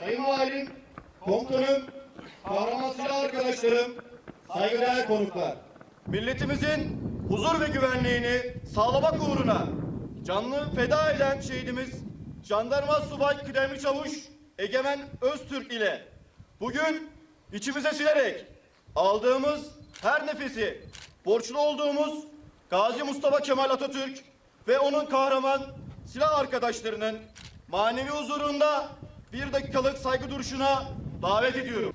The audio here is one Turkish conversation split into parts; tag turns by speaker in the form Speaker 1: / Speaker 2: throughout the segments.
Speaker 1: Sayın Valim, komutanım, kahraman arkadaşlarım, saygıdeğer konuklar. Milletimizin huzur ve güvenliğini sağlamak uğruna canlı feda eden şehidimiz Jandarma Subay Kıdemli Çavuş Egemen Öztürk ile bugün içimize silerek aldığımız her nefesi borçlu olduğumuz Gazi Mustafa Kemal Atatürk ve onun kahraman silah arkadaşlarının manevi huzurunda bir dakikalık saygı duruşuna davet ediyorum.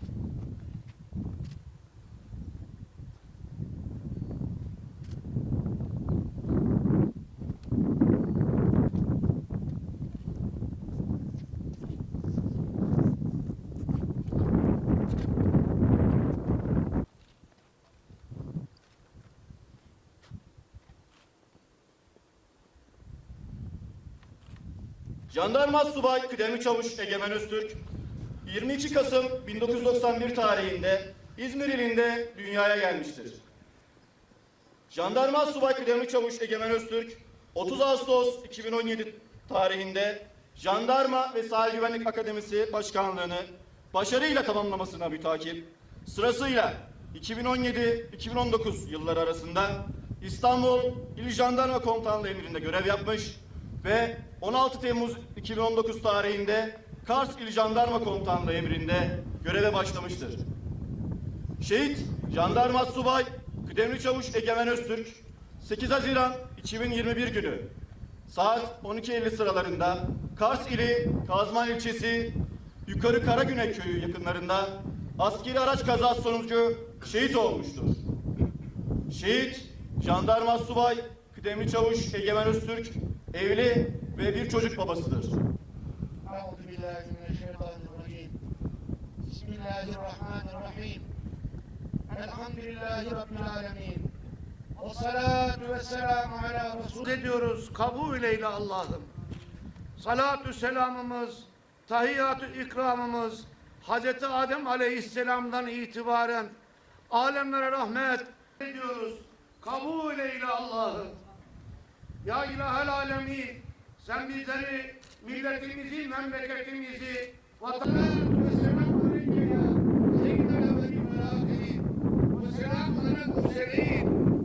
Speaker 1: Jandarma Subay Kıdemli Çavuş Egemen Öztürk 22 Kasım 1991 tarihinde İzmir ilinde dünyaya gelmiştir. Jandarma Subay Kıdemli Çavuş Egemen Öztürk 30 Ağustos 2017 tarihinde Jandarma ve Sahil Güvenlik Akademisi Başkanlığını başarıyla tamamlamasına mütakip sırasıyla 2017-2019 yılları arasında İstanbul İl Jandarma Komutanlığı emrinde görev yapmış ve 16 Temmuz 2019 tarihinde Kars İl Jandarma Komutanlığı emrinde göreve başlamıştır. Şehit Jandarma Subay Kıdemli Çavuş Egemen Öztürk 8 Haziran 2021 günü saat 12.50 sıralarında Kars ili Kazman ilçesi Yukarı Karagüney köyü yakınlarında askeri araç kazası sonucu şehit olmuştur. Şehit Jandarma Subay Kıdemli Çavuş Egemen Öztürk evli ve bir çocuk babasıdır.
Speaker 2: Bismillahirrahmanirrahim. Elhamdülillahi Rabbil Alemin. Ve salatu ve selamu.
Speaker 3: Ediyoruz kabul eyle Allah'ım. Salatü selamımız, tahiyyatü ikramımız, Hz. Adem aleyhisselamdan itibaren alemlere rahmet ediyoruz. Kabul eyle Allah'ım. Ya ilahel alemi sen bizleri milletimizi, memleketimizi,
Speaker 4: vatanı ve ülkeye, sevgilerle ve selamlarına göstereyim.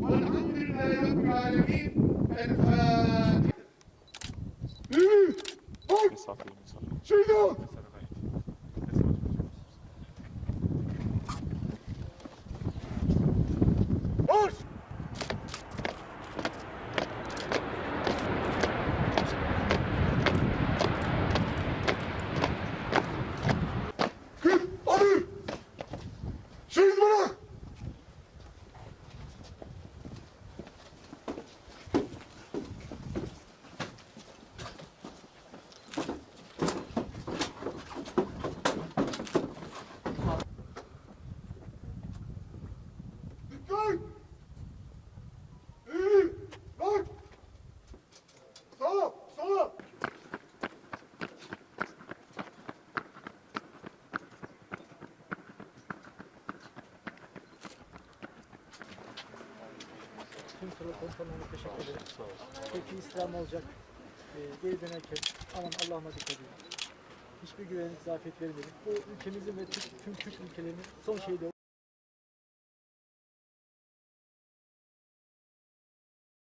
Speaker 5: Tüm sıra komutanlarına teşekkür ederim. Peki İslam olacak. Ee, geri dönerken aman Allah'ıma dikkat edin. Hiçbir güvenlik zafiyet vermeyin. Bu ülkemizin ve tüm, tüm Türk ülkelerinin son şeyi de